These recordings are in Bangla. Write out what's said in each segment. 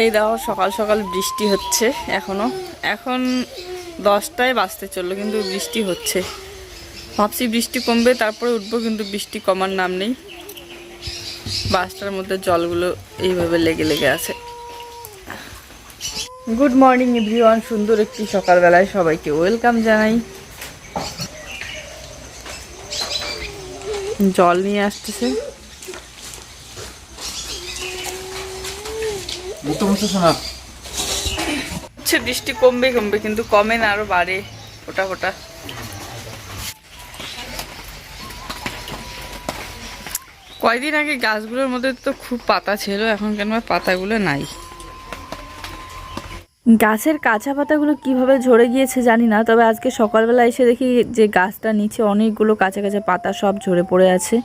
এই দেখো সকাল সকাল বৃষ্টি হচ্ছে এখনও। এখন দশটায় বাঁচতে চলল, কিন্তু বৃষ্টি হচ্ছে। ভাবছি বৃষ্টি কমবে, তারপরে উঠবো, কিন্তু বৃষ্টি কমার নাম নেই। বাসটার মধ্যে জলগুলো এইভাবে লেগে লেগে আছে। গুড মর্নিং এভরিওয়ান সুন্দর একটি সকালবেলায় সবাইকে ওয়েলকাম জানাই। জল নিয়ে আসতেছে। হচ্ছে বৃষ্টি কমবে কমবে কিন্তু কমে না আরও বাড়ে ফোটা ফোটা। কয়দিন আগে গাছগুলোর মধ্যে তো খুব পাতা ছিল এখন কেন আর পাতাগুলো নাই? গাছের কাঁচা পাতাগুলো কীভাবে ঝরে গিয়েছে জানি না তবে আজকে সকালবেলা এসে দেখি যে গাছটা নিচে অনেকগুলো কাঁচা কাঁচা পাতা সব ঝরে পড়ে আছে।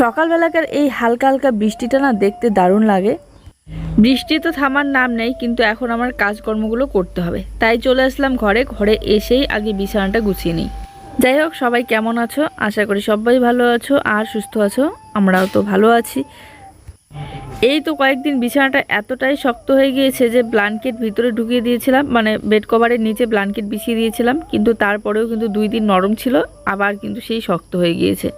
সকালবেলাকার এই হালকা হালকা বৃষ্টিটা না দেখতে দারুণ লাগে। বৃষ্টি তো থামার নাম নেই, কিন্তু এখন আমার কাজকর্মগুলো করতে হবে। তাই চলে আসলাম ঘরে ঘরে এসেই আগে বিছানাটা গুছিয়ে নিই। যাই হোক, সবাই কেমন আছো? আশা করি সবাই ভালো আছো আর সুস্থ আছো। আমরাও তো ভালো আছি। এই তো কয়েকদিন বিছানাটা এতটাই শক্ত হয়ে গিয়েছে যে ব্ল্যাঙ্কেট ভিতরে ঢুকিয়ে দিয়েছিলাম মানে বেড কভারের নিচে ব্ল্যাঙ্কেট বিছিয়ে দিয়েছিলাম, কিন্তু তারপরেও কিন্তু দুই দিন নরম ছিল, আবার কিন্তু সেই শক্ত হয়ে গিয়েছে।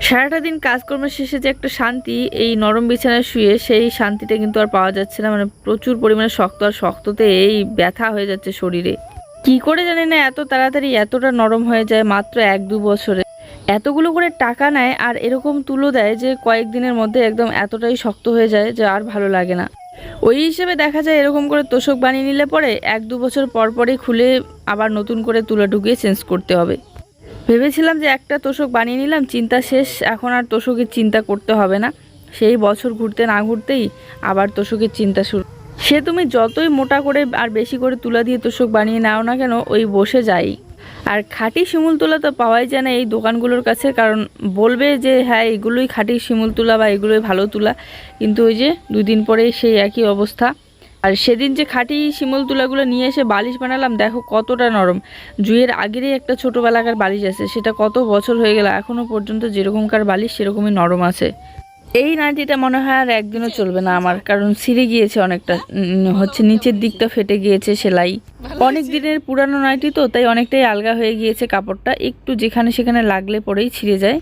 সারাটা দিন কাজকর্মের শেষে যে একটা শান্তি, এই নরম বিছানায় শুয়ে সেই শান্তিটা কিন্তু আর পাওয়া যাচ্ছে না। মানে প্রচুর পরিমাণে শক্ত, আর শক্ততে এই ব্যথা হয়ে যাচ্ছে শরীরে। কি করে জানি না এত তাড়াতাড়ি এতটা নরম হয়ে যায় মাত্র এক দু বছরে। এতগুলো করে টাকা নেয় আর এরকম তুলো দেয় যে কয়েকদিনের মধ্যে একদম এতটাই শক্ত হয়ে যায় যে আর ভালো লাগে না। ওই হিসেবে দেখা যায় এরকম করে তোষক বানিয়ে নিলে পরে এক দু বছর পর পরই খুলে আবার নতুন করে তুলো ঢুকিয়ে চেঞ্জ করতে হবে। ভেবেছিলাম যে একটা তোষক বানিয়ে নিলাম, চিন্তা শেষ, এখন আর তোষকের চিন্তা করতে হবে না। সেই বছর ঘুরতে না ঘুরতেই আবার তোষকের চিন্তা শুরু। সে তুমি যতই মোটা করে আর বেশি করে তুলা দিয়ে তোষক বানিয়ে নাও না কেন, ওই বসে যাই। আর খাঁটি শিমুল তুলা তো পাওয়াই যায় না এই দোকানগুলোর কাছে, কারণ বলবে যে হ্যাঁ এগুলোই খাঁটি শিমুল তুলা বা এগুলোই ভালো তুলা। কিন্তু ওই যে দুই দিন পরেই সেই একই অবস্থা। আর সেদিন যে খাঁটি শিমল তুলাগুলো নিয়ে এসে বালিশ বানালাম দেখো কতটা নরম। জুয়ের আগেরই একটা ছোটোবেলাকার বালিশ আছে সেটা কত বছর হয়ে গেল এখনও পর্যন্ত যেরকমকার বালিশ সেরকমই নরম আছে। এই নাইটিটা মনে হয় আর একদিনও চলবে না আমার কারণ ছিঁড়ে গিয়েছে অনেকটা হচ্ছে নিচের দিকটা ফেটে গিয়েছে সেলাই। অনেক দিনের পুরানো নাইটি তো তাই অনেকটাই আলগা হয়ে গিয়েছে কাপড়টা একটু যেখানে সেখানে লাগলে পরেই ছিঁড়ে যায়।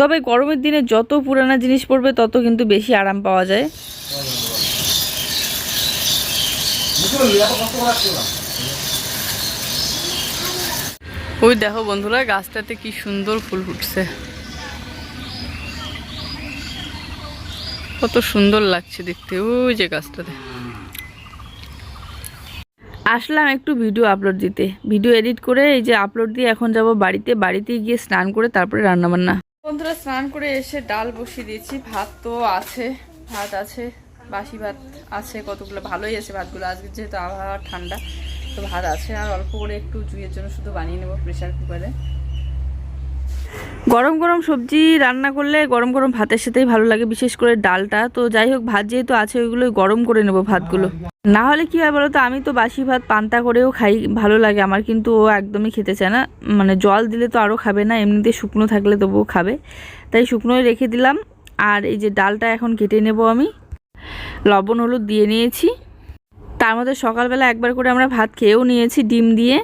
তবে গরমের দিনে যত পুরানা জিনিস পড়বে তত কিন্তু বেশি আরাম পাওয়া যায়। ওই দেখো বন্ধুরা, গাছটাতে কি সুন্দর ফুল ফুটছে। কত সুন্দর লাগছে দেখতে, ওই যে গাছটাতে। আসলাম একটু ভিডিও আপলোড দিতে। ভিডিও এডিট করে এই যে আপলোড দিয়ে এখন যাব বাড়িতে। বাড়িতে গিয়ে স্নান করে তারপরে রান্না বান্না বন্ধুরা, স্নান করে এসে ডাল বসিয়ে দিয়েছি। ভাত তো আছে, ভাত আছে। বাসি ভাত আছে, কতগুলো ভালোই আছে ভাতগুলো। আজকে যেহেতু আবহাওয়া ঠান্ডা, তো ভাত আছে, আর অল্প করে একটু জুইয়ের জন্য শুধু বানিয়ে নেব প্রেশার কুকারে গরম গরম সবজি রান্না করলে গরম গরম ভাতের সাথেই ভালো লাগে, বিশেষ করে ডালটা। তো যাই হোক, ভাত যেহেতু আছে, ওইগুলোই গরম করে নেব ভাতগুলো। না হলে কি হয় বলো তো আমি তো বাসি ভাত পান্তা করেও খাই, ভালো লাগে আমার, কিন্তু ও একদমই খেতে চায় না। মানে জল দিলে তো আরও খাবে না, এমনিতে শুকনো থাকলে তবুও খাবে। তাই শুকনোই রেখে দিলাম, আর এই যে ডালটা এখন কেটে নেব আমি। লবণ, হলুদ দিয়ে নিয়েছি। তার মধ্যে সকালবেলা একবার করে আমরা ভাত খেয়েও নিয়েছি ডিম দিয়ে।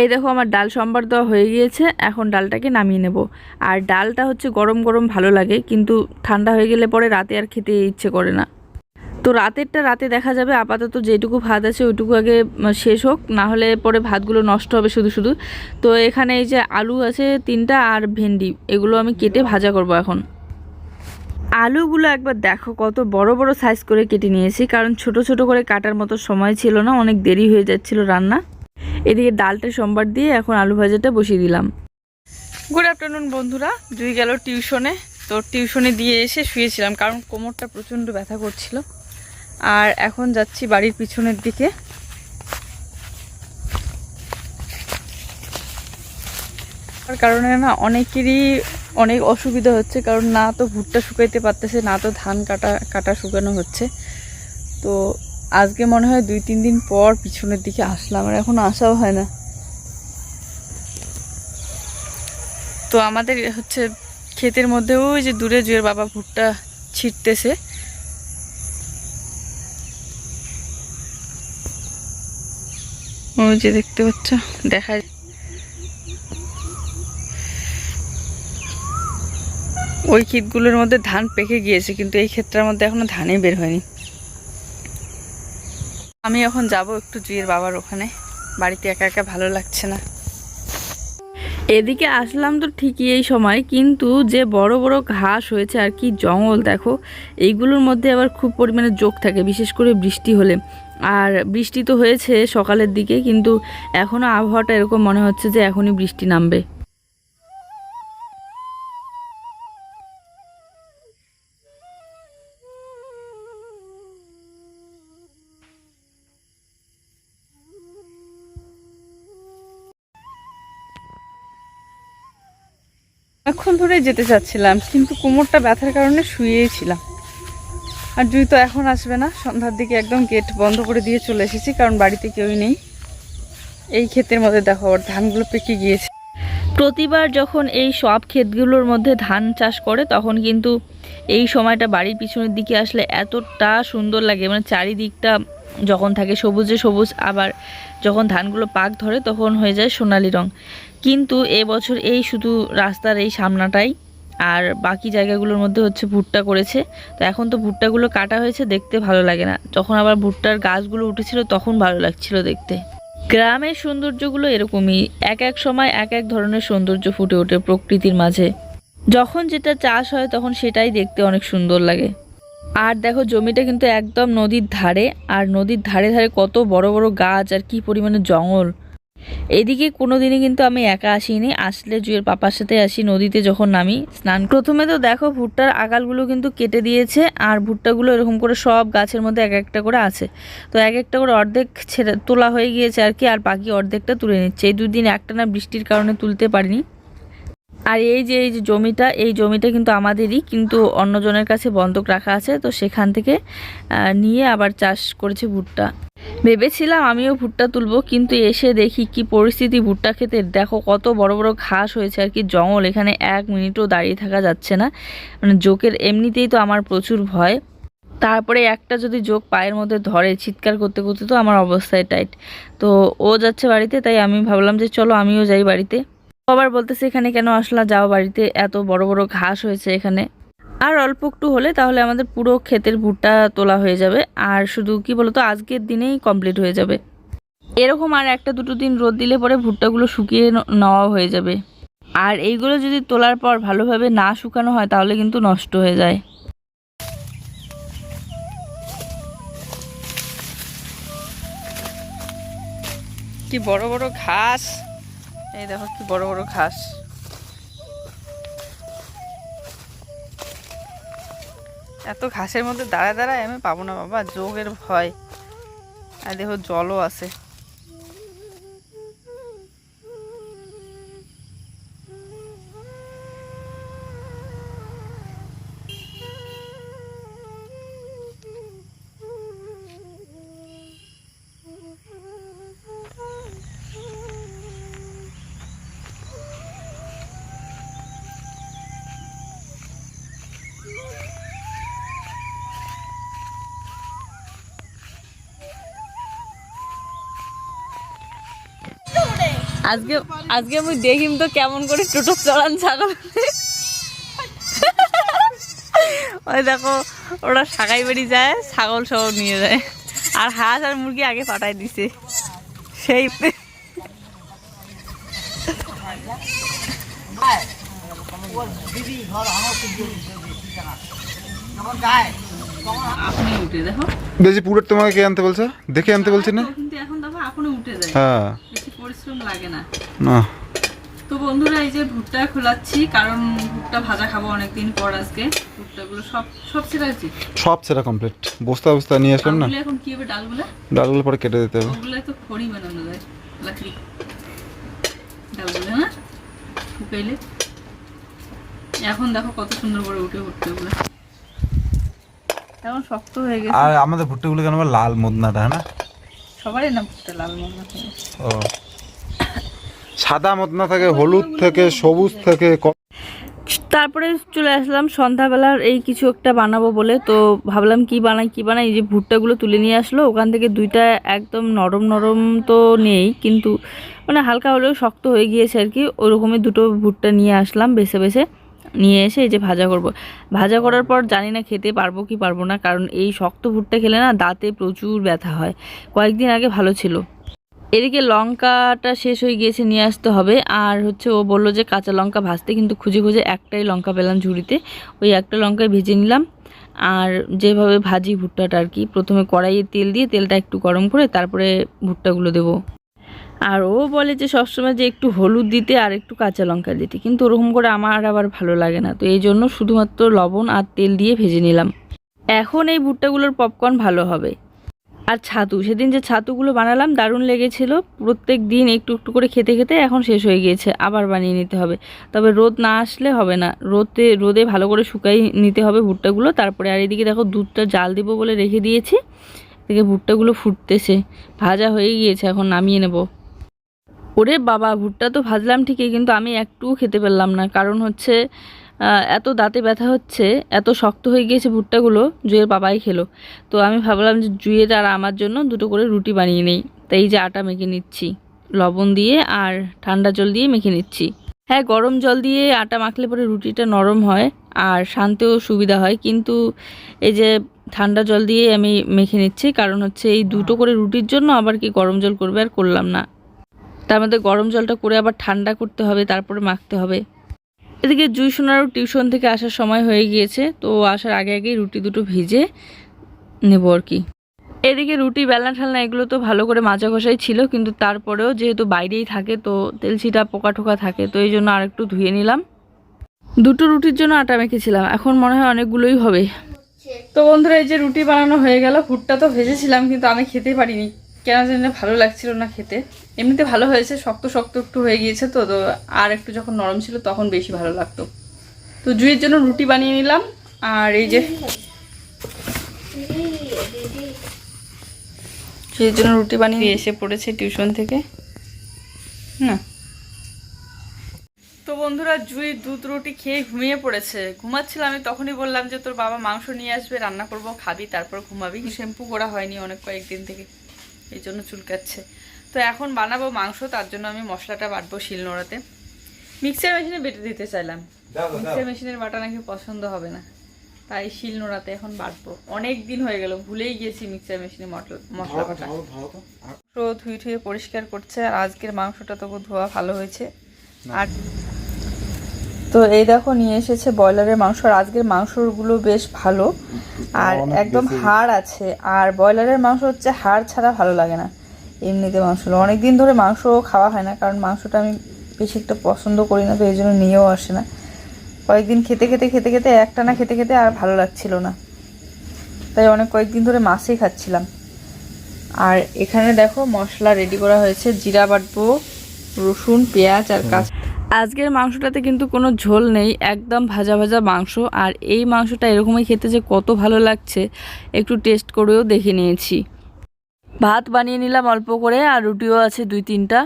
এই দেখো আমার ডাল সম্বার দেওয়া হয়ে গিয়েছে, এখন ডালটাকে নামিয়ে নেব। আর ডালটা হচ্ছে গরম গরম ভালো লাগে, কিন্তু ঠান্ডা হয়ে গেলে পরে রাতে আর খেতে ইচ্ছে করে না। তো রাতেরটা রাতে দেখা যাবে, আপাতত যেটুকু ভাত আছে ওইটুকু আগে শেষ হোক, না হলে পরে ভাতগুলো নষ্ট হবে শুধু শুধু। তো এখানে এই যে আলু আছে তিনটা আর ভেন্ডি, এগুলো আমি কেটে ভাজা করব এখন। আলুগুলো একবার দেখো, কত বড় বড় সাইজ করে কেটে নিয়েছি। কারণ ছোট ছোট করে কাটার মতো সময় ছিল না, অনেক দেরি হয়ে যাচ্ছিল রান্না। এদিকে ডালটা সোমবার দিয়ে এখন আলু ভাজাটা বসিয়ে দিলাম। গুড আফটারনুন বন্ধুরা। দুই গেল টিউশনে। তো টিউশনে দিয়ে এসে শুয়েছিলাম, কারণ কোমরটা প্রচণ্ড ব্যথা করছিল। আর এখন যাচ্ছি বাড়ির পিছনের দিকে। তার কারণে না অনেকেরই অনেক অসুবিধা হচ্ছে, কারণ না তো ভুট্টা শুকাইতে পারতেছে, না তো ধান কাটা কাটা শুকানো হচ্ছে। তো আজকে মনে হয় দুই, তিন দিন পর পিছনের দিকে আসলাম, আর এখন আসাও হয় না। তো আমাদের হচ্ছে ক্ষেতের মধ্যে ওই যে দূরে জুয়ের বাবা ভুট্টা ছিটতেছে। ওই যে দেখতে পাচ্ছ, দেখা যায় ওই ক্ষেতগুলোর মধ্যে ধান পেকে গিয়েছে, কিন্তু এই ক্ষেত্রের মধ্যে এখনও ধানই বের হয়নি। আমি এখন যাব একটু জুয়ের বাবার ওখানে। বাড়িতে একা একা ভালো লাগছে না। এদিকে আসলাম তো ঠিকই এই সময়, কিন্তু যে বড় বড় ঘাস হয়েছে আর কি জঙ্গল, দেখো, এইগুলোর মধ্যে আবার খুব পরিমাণে যোগ থাকে, বিশেষ করে বৃষ্টি হলে। আর বৃষ্টি তো হয়েছে সকালের দিকে, কিন্তু এখনও আবহাওয়াটা এরকম মনে হচ্ছে যে এখনই বৃষ্টি নামবে। এখন ধরে যেতে চাচ্ছিলাম, কিন্তু কোমরটা ব্যথার কারণে শুয়েই ছিলাম। আর জুই তো এখন আসবে না, সন্ধ্যার দিকে একদম গেট বন্ধ করে দিয়ে চলে এসেছি, কারণ বাড়িতে কেউই নেই। এই ক্ষেতের মধ্যে দেখো, ওর ধানগুলো পেকে গিয়েছে। প্রতিবার যখন এই সব ক্ষেতগুলোর মধ্যে ধান চাষ করে, তখন কিন্তু এই সময়টা বাড়ির পিছনের দিকে আসলে এতটা সুন্দর লাগে। মানে চারিদিকটা যখন থাকে সবুজে সবুজ, আবার যখন ধানগুলো পাক ধরে, তখন হয়ে যায় সোনালি রং। কিন্তু এবছর এই শুধু রাস্তার এই সামনাটাই, আর বাকি জায়গাগুলোর মধ্যে হচ্ছে ভুট্টা করেছে। তো এখন তো ভুট্টাগুলো কাটা হয়েছে, দেখতে ভালো লাগে না। যখন আবার ভুট্টার গাছগুলো উঠেছিল, তখন ভালো লাগছিল দেখতে। গ্রামের সৌন্দর্যগুলো এরকমই, এক এক সময় এক এক ধরনের সৌন্দর্য ফুটে ওঠে প্রকৃতির মাঝে। যখন যেটা চাষ হয়, তখন সেটাই দেখতে অনেক সুন্দর লাগে। আর দেখো, জমিটা কিন্তু একদম নদীর ধারে, আর নদীর ধারে ধারে কত বড় বড় গাছ, আর কি পরিমাণে জঙ্গল। এদিকে কোনো দিনই কিন্তু আমি একা আসিনি। আসলে জুয়ের পাপার সাথে আসি নদীতে যখন নামি স্নান। প্রথমে তো দেখো ভুট্টার আগালগুলো কিন্তু কেটে দিয়েছে আর ভুট্টাগুলো এরকম করে সব গাছের মধ্যে এক একটা করে আছে। তো এক একটা করে অর্ধেক ছেড়ে তোলা হয়ে গিয়েছে আর কি, আর বাকি অর্ধেকটা তুলে নিচ্ছে। এই দুদিন একটা না বৃষ্টির কারণে তুলতে পারিনি। আর এই যে এই যে জমিটা, এই জমিটা কিন্তু আমাদেরই, কিন্তু অন্যজনের কাছে বন্ধক রাখা আছে, তো সেখান থেকে নিয়ে আবার চাষ করেছে ভুট্টা। ভেবেছিলাম আমিও ভুট্টা তুলবো, কিন্তু এসে দেখি কি পরিস্থিতি ভুট্টা খেতে দেখো কত বড় বড় ঘাস হয়েছে আর কি জঙ্গল, এখানে এক মিনিটও দাঁড়িয়ে থাকা যাচ্ছে না। মানে জোকের এমনিতেই তো আমার প্রচুর ভয়। তারপরে একটা যদি যোগ পায়ের মধ্যে ধরে চিৎকার করতে করতে, তো আমার অবস্থায় টাইট। তো ও যাচ্ছে বাড়িতে, তাই আমি ভাবলাম যে চলো আমিও যাই বাড়িতে। আবার বলতেছে, এখানে কেন আসলা? যাও, বাড়িতে এত বড় বড় ঘাস হয়েছে এখানে। আর অল্প একটু হলে তাহলে আমাদের পুরো ক্ষেতের ভুট্টা তোলা হয়ে যাবে। আর শুধু কি বলতো, আজকের দিনেই কমপ্লিট হয়ে যাবে। এরকম আর একটা দুটো দিন রোদ দিলে পরে ভুট্টাগুলো শুকিয়ে নেওয়া হয়ে যাবে। আর এইগুলো যদি তোলার পর ভালোভাবে না শুকানো হয়, তাহলে কিন্তু নষ্ট হয়ে যায়। কি বড় বড় ঘাস! এই দেখো কি বড় বড় ঘাস। এত ঘাসের মধ্যে দাঁড়ায় দাঁড়ায় আমি পাবো না বাবা, যোগের ভয়। আর দেখো জলও আছে। আজকে আজকে আমি দেখিম তো কেমন করে টোটো চড়ান ছাগল। ওই দেখো ওরা সাগাই বাড়ি যায় ছাগল সহ নিয়ে যায়। আর হাঁস আর মুরগি আগে পাঠাই দিছে। সেই দেখো। বেশি পুরো তোমাকে কে আনতে বলছে? দেখে আনতে বলছে না? এখন উঠে যায়। হ্যাঁ। পরিশ্রম লাগে না। না। তো বন্ধুরা এই যে ভুট্টা খোলাচ্ছি কারণ ভুট্টা ভাজা খাব অনেকদিন পর আজকে। ভুট্টাগুলো সব সব ছেড়াচ্ছি সব সেটা কমপ্লিট বস্তা বস্তা নিয়ে আসলাম না? এখন কি হবে ডালগুলো? ডালগুলো পরে কেটে দিতে হবে। ওগুলো তো খড়ি বানানো যায়। লাকড়ি ডালগুলো না? শুকাইলে। এখন দেখো কত সুন্দর করে উঠে ভুট্টাগুলো। এখন শক্ত হয়ে গেছে। আর আমাদের ভুট্টাগুলো কেন লাল মদনাটা হ্যাঁ না? সবারই না ভুট্টা লাল হয় ও। সাদা মদনা থাকে, হলুদ থেকে, সবুজ থেকে তারপরে চলে আসলাম সন্ধ্যাবেলার এই কিছু একটা বানাবো বলে। তো ভাবলাম কি বানাই কি বানাই? এই যে ভুট্টাগুলো তুলে নিয়ে আসলো, ওখান থেকে দুইটা একদম নরম নরম তো নেই, কিন্তু মানে হালকা হলেও শক্ত হয়ে গিয়েছে আর কি। ওরকমই দুটো ভুট্টা নিয়ে আসলাম বেছে বেছে, নিয়ে এসে এই যে ভাজা করব। ভাজা করার পর জানি না খেতে পারব কি পারব না, কারণ এই শক্ত ভুট্টা খেলে না দাঁতে প্রচুর ব্যথা হয়। কয়েকদিন আগে ভালো ছিল। এদিকে লঙ্কাটা শেষ হয়ে গিয়েছে, নিয়ে আসতে হবে। আর হচ্ছে ও বলল যে কাঁচা লঙ্কা ভাজতে, কিন্তু খুঁজে খুঁজে একটাই লঙ্কা পেলাম ঝুড়িতে। ওই একটা লঙ্কায় ভেজে নিলাম। আর যেভাবে ভাজি ভুট্টাটা আর কি, প্রথমে কড়াইয়ে তেল দিয়ে তেলটা একটু গরম করে তারপরে ভুট্টাগুলো দেবো। আর ও বলে যে সবসময় যে একটু হলুদ দিতে আর একটু কাঁচা লঙ্কা দিতে, কিন্তু ওরকম করে আমার আবার ভালো লাগে না। তো এই জন্য শুধুমাত্র লবণ আর তেল দিয়ে ভেজে নিলাম। এখন এই ভুট্টাগুলোর পপকর্ন ভালো হবে। আর ছাতু। সেদিন যে ছাতুগুলো বানালাম, দারুণ লেগেছিল। প্রত্যেক দিন একটু একটু করে খেতে খেতে এখন শেষ হয়ে গিয়েছে। আবার বানিয়ে নিতে হবে। তবে রোদ না আসলে হবে না। রোদে রোদে ভালো করে শুকাই নিতে হবে ভুট্টাগুলো। তারপরে আর এদিকে দেখো দুধটা জাল দিব বলে রেখে দিয়েছি। এদিকে ভুট্টাগুলো ফুটতেছে। ভাজা হয়ে গিয়েছে, এখন নামিয়ে নেব। ওরে বাবা, ভুট্টা তো ভাজলাম ঠিকই, কিন্তু আমি একটুও খেতে পারলাম না। কারণ হচ্ছে এত দাঁতে ব্যথা হচ্ছে, এত শক্ত হয়ে গিয়েছে ভুট্টাগুলো জুয়ের বাবাই খেলো। তো আমি ভাবলাম যে জুয়ের আর আমার জন্য দুটো করে রুটি বানিয়ে নেই। তাই এই যে আটা মেখে নিচ্ছি, লবণ দিয়ে আর ঠান্ডা জল দিয়ে মেখে নিচ্ছি। হ্যাঁ গরম জল দিয়ে আটা মাখলে পরে রুটিটা নরম হয় আর শান্তেও সুবিধা হয়। কিন্তু এই যে ঠান্ডা জল দিয়ে আমি মেখে নিচ্ছি, কারণ হচ্ছে এই দুটো করে রুটির জন্য আবার কি গরম জল করবে আর করলাম না। তার মধ্যে গরম জলটা করে আবার ঠান্ডা করতে হবে, তারপরে মাখতে হবে। এদিকে জুই সোনারও টিউশন থেকে আসার সময় হয়ে গিয়েছে, তো আসার আগে আগেই রুটি দুটো ভিজে নেব আর কি। এদিকে রুটি, বেলনা ঠালনা এগুলো তো ভালো করে মাজা ঘষাই ছিল, কিন্তু তারপরেও যেহেতু বাইরেই থাকে, তো তেলছিটা পোকা টোকা থাকে, তো এই জন্য আরেকটু ধুয়ে নিলাম। দুটো রুটির জন্য আটা মেখেছিলাম, এখন মনে হয় অনেকগুলোই হবে। তো বন্ধুরা, এই যে রুটি বানানো হয়ে গেল ভুট্টা তো ভেজেছিলাম, কিন্তু আমি খেতেই পারিনি। কেন জানি ভালো লাগছিল না খেতে। এমনিতে ভালো হয়েছে, শক্ত শক্ত একটু হয়ে গিয়েছে তো তো আর একটু যখন নরম ছিল তখন বেশি ভালো লাগতো। তো জুইয়ের জন্য রুটি বানিয়ে নিলাম, আর এই যে জুইয়ের জন্য রুটি বানিয়ে এসে পড়েছে টিউশন থেকে। না। তো বন্ধুরা, জুই দুধ রুটি খেয়ে ঘুমিয়ে পড়েছে। ঘুমাচ্ছিলাম আমি তখনই বললাম যে তোর বাবা মাংস নিয়ে আসবে, রান্না করব, খাবি, তারপর ঘুমাবি। শ্যাম্পু করা হয়নি অনেক কয়েকদিন থেকে। এই জন্য চুলকাচ্ছে। তো এখন বানাবো মাংস তার জন্য আমি মশলাটা বাটবো শিলনোড়াতে মিক্সার মেশিনে বেটে দিতে চাইলাম। মিক্সার মেশিনের বাটা নাকি পছন্দ হবে না। তাই শিলনোড়াতে এখন বাটবো। অনেক দিন হয়ে গেল ভুলেই গিয়েছি মিক্সার মেশিনে মশলা বাটা। মাংস ধুয়ে ধুয়ে পরিষ্কার করছে আর আজকের মাংসটা তবু ধোয়া ভালো হয়েছে। আর তো এই দেখো নিয়ে এসেছে ব্রয়লারের মাংস আর আজকের মাংসগুলো বেশ ভালো। আর একদম হাড় আছে। আর ব্রয়লারের মাংস হচ্ছে হাড় ছাড়া ভালো লাগে না এমনিতে মাংস অনেক দিন ধরে মাংস খাওয়া হয় না কারণ মাংসটা আমি বেশি একটা পছন্দ করি না তো এই জন্য নিয়েও আসে না। কয়েকদিন খেতে খেতে খেতে খেতে একটা না খেতে খেতে আর ভালো লাগছিল না। তাই অনেক কয়েকদিন ধরে মাছই খাচ্ছিলাম। আর এখানে দেখো মশলা রেডি করা হয়েছে জিরা বাটবো রসুন পেঁয়াজ আর কাঁচা আজকের মাংসটাতে কিন্তু কোনো ঝোল নেই একদম ভাজা ভাজা মাংস। আর এই মাংসটা এরকমই খেতে যে কত ভালো লাগছে একটু টেস্ট করেও দেখে নিয়েছি। ভাত বানিয়ে নিলাম অল্প করে আর রুটিও আছে দুই তিনটা।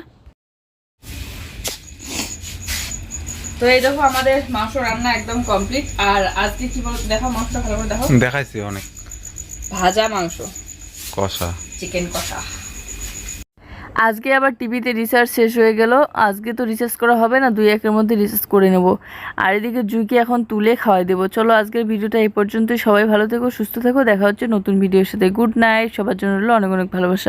তো এই দেখো আমাদের মাংস রান্না একদম কমপ্লিট আর আজকে কি বলতো দেখো মাংসটা ভালো করে দেখো। দেখাইছি অনেক। ভাজা মাংস। কষা। চিকেন কষা। আজকে আবার টিভিতে রিচার্জ শেষ হয়ে গেল। আজকে তো রিচার্জ করা হবে না, দুই একের মধ্যে রিচার্জ করে নেব। আর এদিকে জুইকে এখন তুলে খাওয়াই দেবো। চলো আজকের ভিডিওটা এই পর্যন্তই। সবাই ভালো থেকো, সুস্থ থেকো। দেখা হচ্ছে নতুন ভিডিওর সাথে। গুড নাইট সবার জন্য রইল অনেক অনেক ভালোবাসা।